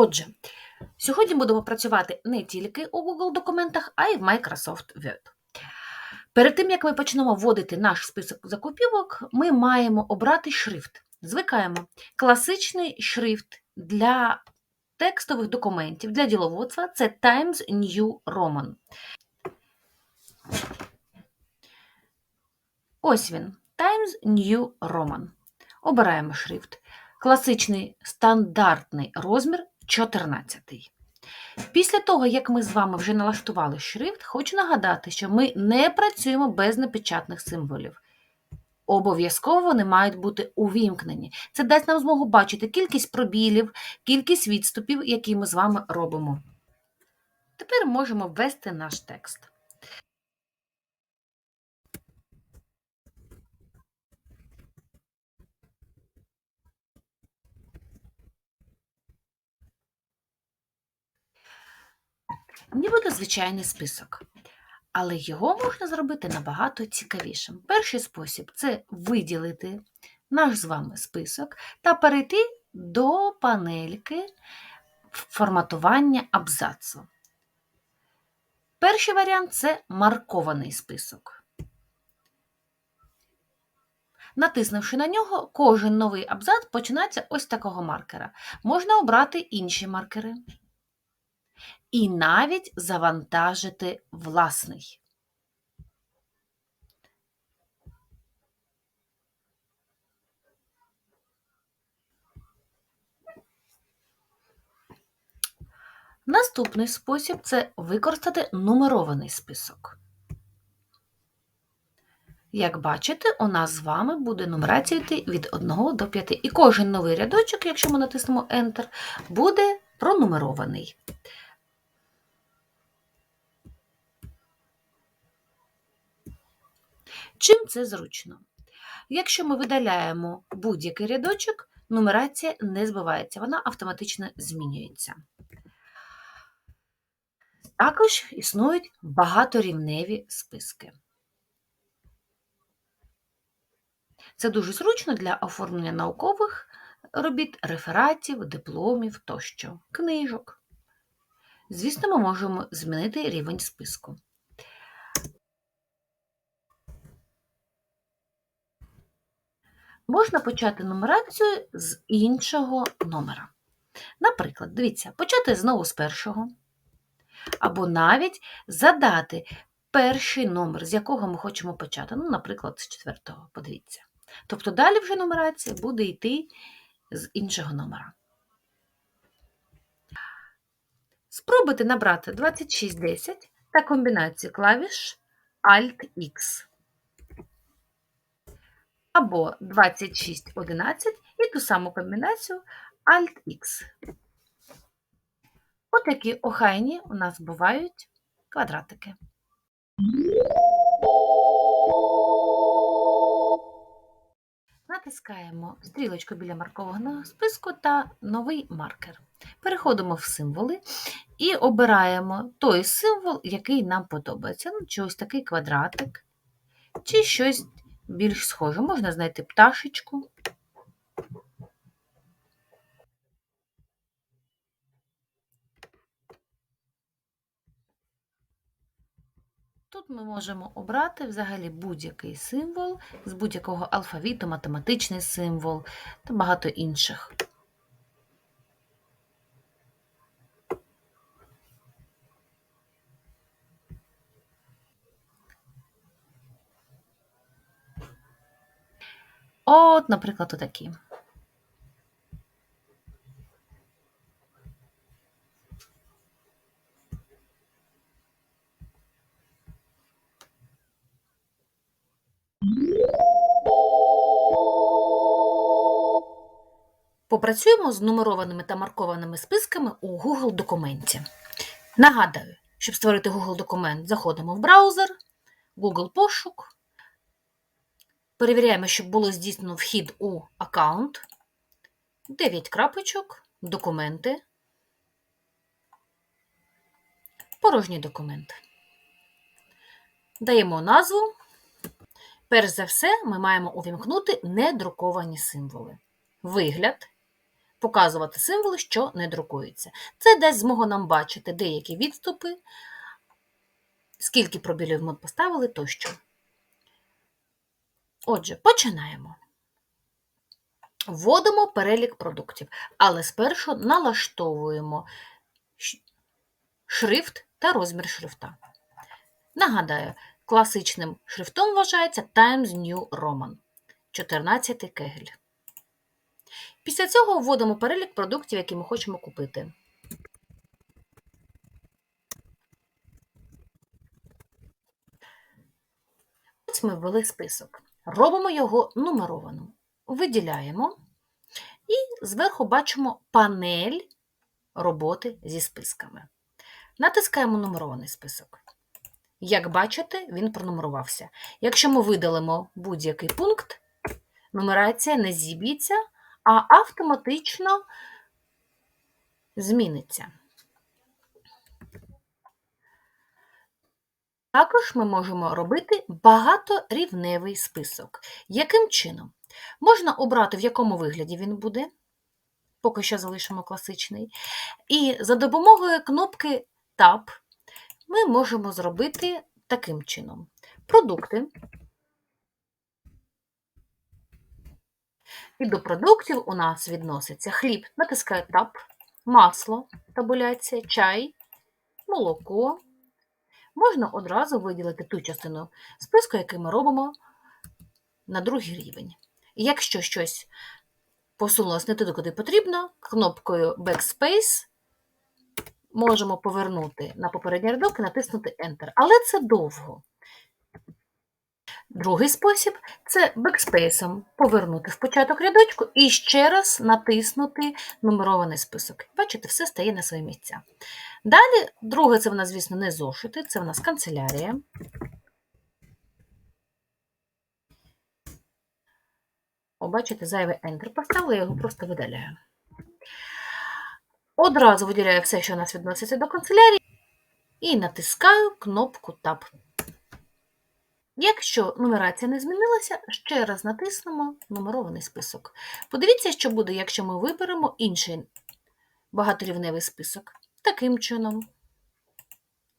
Отже, сьогодні будемо працювати не тільки у Google документах, а й в Microsoft Word. Перед тим, як ми почнемо вводити наш список закупівок, ми маємо обрати шрифт. Звикаємо. Класичний шрифт для текстових документів, для діловодства це Times New Roman. Ось він. Times New Roman. Обираємо шрифт. Класичний стандартний розмір 14. Після того, як ми з вами вже налаштували шрифт, хочу нагадати, що ми не працюємо без непечатних символів. Обов'язково вони мають бути увімкнені. Це дасть нам змогу бачити кількість пробілів, кількість відступів, які ми з вами робимо. Тепер можемо ввести наш текст. Нібито звичайний список. Але його можна зробити набагато цікавішим. Перший спосіб це виділити наш з вами список та перейти до панельки форматування абзацу. Перший варіант це маркований список. Натиснувши на нього, кожен новий абзац починається ось такого маркера. Можна обрати інші маркери і навіть завантажити власний. Наступний спосіб це використати нумерований список. Як бачите, у нас з вами буде нумерація йти від 1 до 5. І кожен новий рядочок, якщо ми натиснемо Enter, буде пронумерований. Чим це зручно? Якщо ми видаляємо будь-який рядочок, нумерація не збивається, вона автоматично змінюється. Також існують багаторівневі списки. Це дуже зручно для оформлення наукових робіт, рефератів, дипломів тощо, книжок. Звісно, ми можемо змінити рівень списку. Можна почати нумерацію з іншого номера. Наприклад, дивіться, почати знову з першого, або навіть задати перший номер, з якого ми хочемо почати. Ну, наприклад, з четвертого, подивіться. Тобто далі вже нумерація буде йти з іншого номера. Спробуйте набрати 2610 та комбінацію клавіш Alt-X або 2611 і ту саму комбінацію Alt-X. Отакі охайні у нас бувають квадратики. Натискаємо стрілочку біля маркованого списку та новий маркер. Переходимо в символи і обираємо той символ, який нам подобається. Ну, чи такий квадратик, чи щось більш схожу. Можна знайти пташечку. Тут ми можемо обрати взагалі будь-який символ з будь-якого алфавіту, математичний символ та багато інших. От, наприклад, отакі. Попрацюємо з нумерованими та маркованими списками у Google документі. Нагадую, щоб створити Google документ, заходимо в браузер, Google пошук. Перевіряємо, щоб було здійснено вхід у аккаунт. 9 крапочок, документи, порожній документ. Даємо назву. Перш за все, ми маємо увімкнути недруковані символи. Вигляд. показувати символи, що не друкуються. Це дасть змогу нам бачити деякі відступи, скільки пробілів ми поставили тощо. Отже, починаємо. Вводимо перелік продуктів, але спершу налаштовуємо шрифт та розмір шрифта. Нагадаю, класичним шрифтом вважається Times New Roman 14 кегель. Після цього вводимо перелік продуктів, які ми хочемо купити. Ось ми ввели список. Робимо його нумерованим. Виділяємо і зверху бачимо панель роботи зі списками. Натискаємо нумерований список. Як бачите, він пронумерувався. Якщо ми видалимо будь-який пункт, нумерація не зіб'ється, а автоматично зміниться. Також ми можемо робити багаторівневий список. Яким чином? Можна обрати, в якому вигляді він буде, поки що залишимо класичний. І за допомогою кнопки Tab ми можемо зробити таким чином. Продукти. І до продуктів у нас відноситься хліб, натискаю Tab, масло, табуляція, чай, молоко. Можна одразу виділити ту частину списку, який ми робимо на другий рівень. І якщо щось посунулося не туди, куди потрібно, кнопкою Backspace можемо повернути на попередній рядок і натиснути Enter. Але це довго. Другий спосіб це бекспейсом повернути в початок рядочку і ще раз натиснути нумерований список. Бачите, все стає на свої місця. Далі, друге, це в нас, звісно, не зошити, це в нас канцелярія. О, бачите, зайвий Enter поставили, я його просто видаляю. Одразу виділяю все, що у нас відноситься до канцелярії, і натискаю кнопку Tab. Якщо нумерація не змінилася, ще раз натиснемо нумерований список. Подивіться, що буде, якщо ми виберемо інший багаторівневий список. Таким чином,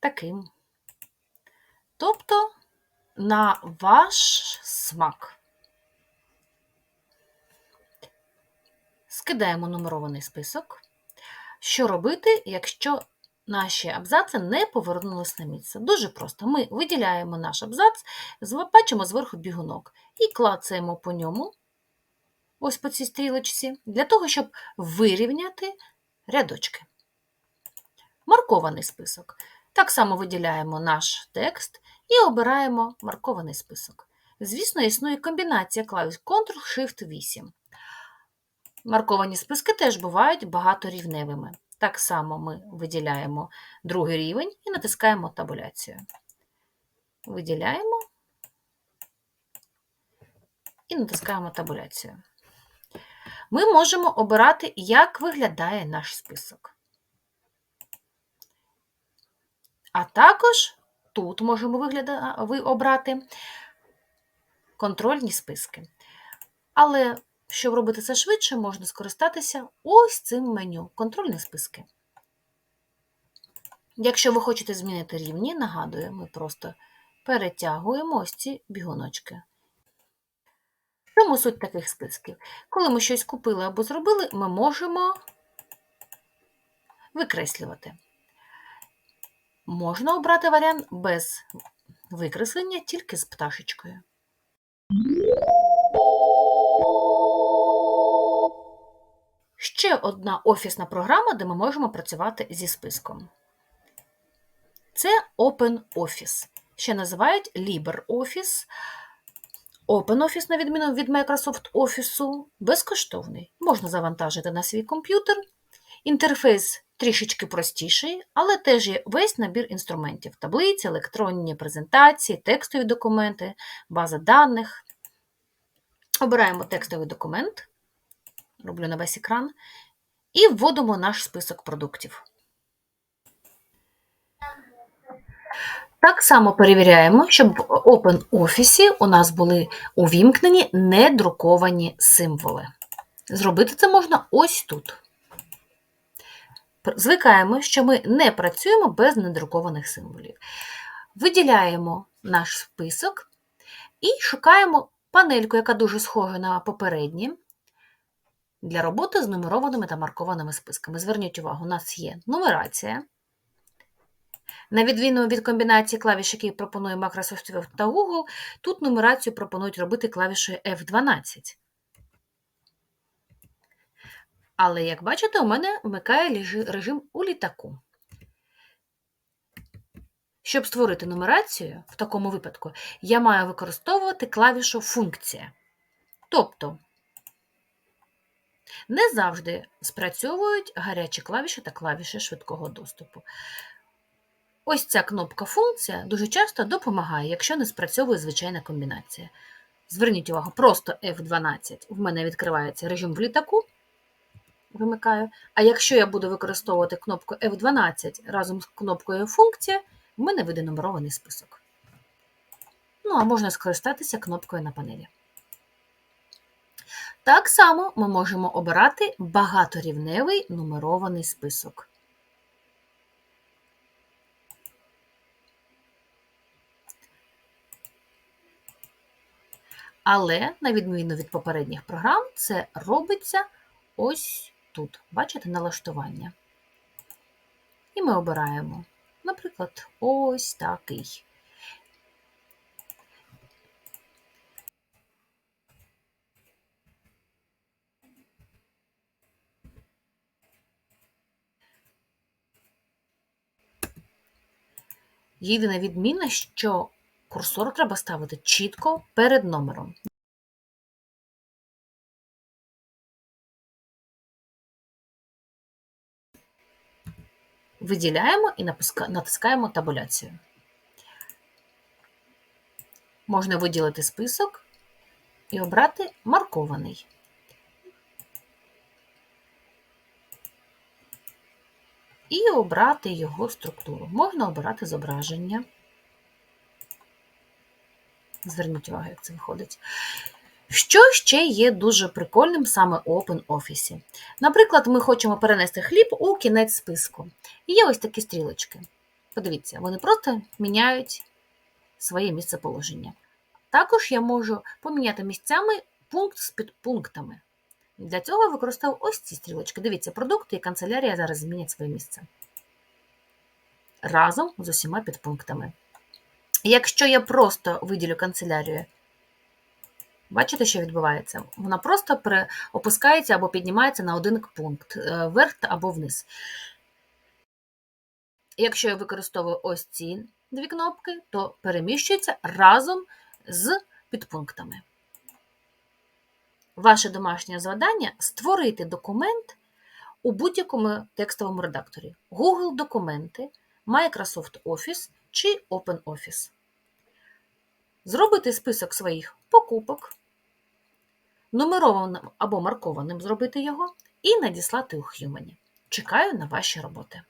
таким. Тобто на ваш смак. Скидаємо нумерований список. Що робити, якщо наші абзаци не повернулись на місце? Дуже просто. Ми виділяємо наш абзац, бачимо зверху бігунок і клацаємо по ньому, ось по цій стрілочці, для того, щоб вирівняти рядочки. Маркований список. Так само виділяємо наш текст і обираємо маркований список. Звісно, існує комбінація клавіш Ctrl-Shift-8. Марковані списки теж бувають багаторівневими. Так само ми виділяємо другий рівень і натискаємо табуляцію. Виділяємо і натискаємо табуляцію. Ми можемо обирати, як виглядає наш список. А також тут можемо вигляда... ви обрати контрольні списки. Але щоб робити це швидше, можна скористатися ось цим меню контрольні списки. Якщо ви хочете змінити рівні, нагадую, ми просто перетягуємо ось ці бігуночки. Чому суть таких списків? Коли ми щось купили або зробили, ми можемо викреслювати. Можна обрати варіант без викреслення, тільки з пташечкою. Ще одна офісна програма, де ми можемо працювати зі списком. Це OpenOffice. Ще називають LibreOffice. OpenOffice, на відміну від Microsoft Office, безкоштовний. Можна завантажити на свій комп'ютер. Інтерфейс трішечки простіший, але теж є весь набір інструментів: таблиці, електронні презентації, текстові документи, база даних. Обираємо текстовий документ, роблю на весь екран, і вводимо наш список продуктів. Так само перевіряємо, щоб в OpenOffice у нас були увімкнені недруковані символи. Зробити це можна ось тут. Звикаємо, що ми не працюємо без недрукованих символів. Виділяємо наш список і шукаємо панельку, яка дуже схожа на попередні, для роботи з нумерованими та маркованими списками. Зверніть увагу, у нас є нумерація. На відміну від комбінації клавіш, які пропонує Microsoft та Google, тут нумерацію пропонують робити клавішою F12. Але, як бачите, у мене вмикає режим у літаку. Щоб створити нумерацію, в такому випадку, я маю використовувати клавішу функція. Тобто, не завжди спрацьовують гарячі клавіші та клавіші швидкого доступу. Ось ця кнопка функція дуже часто допомагає, якщо не спрацьовує звичайна комбінація. Зверніть увагу, просто F12 в мене відкривається режим в літаку, вимикаю. А якщо я буду використовувати кнопку F12 разом з кнопкою функція, в мене вийде нумерований список. Ну, а можна скористатися кнопкою на панелі. Так само ми можемо обирати багаторівневий нумерований список. Але, на відміну від попередніх програм, це робиться ось тут. Бачите налаштування. І ми обираємо, наприклад, ось такий. Єдина відмінна, що курсор треба ставити чітко перед номером. Виділяємо і натискаємо табуляцію. Можна виділити список і обрати маркований. І обрати його структуру. Можна обирати зображення. Зверніть увагу, як це виходить. Що ще є дуже прикольним саме у OpenOffice? Наприклад, ми хочемо перенести хліб у кінець списку. І є ось такі стрілочки. Подивіться, вони просто міняють своє місцеположення. Також я можу поміняти місцями пункт з підпунктами. Для цього я використовую ось ці стрілочки. Дивіться, продукти і канцелярія зараз змінять своє місце. Разом з усіма підпунктами. Якщо я просто виділю канцелярію, бачите, що відбувається? Вона просто опускається або піднімається на один пункт, е, вверх або вниз. Якщо я використовую ось ці дві кнопки, то переміщується разом з підпунктами. Ваше домашнє завдання створити документ у будь-якому текстовому редакторі: Google документи, Microsoft Office чи OpenOffice. Зробити список своїх покупок, нумерованим або маркованим зробити його, і надіслати у Humany. Чекаю на ваші роботи.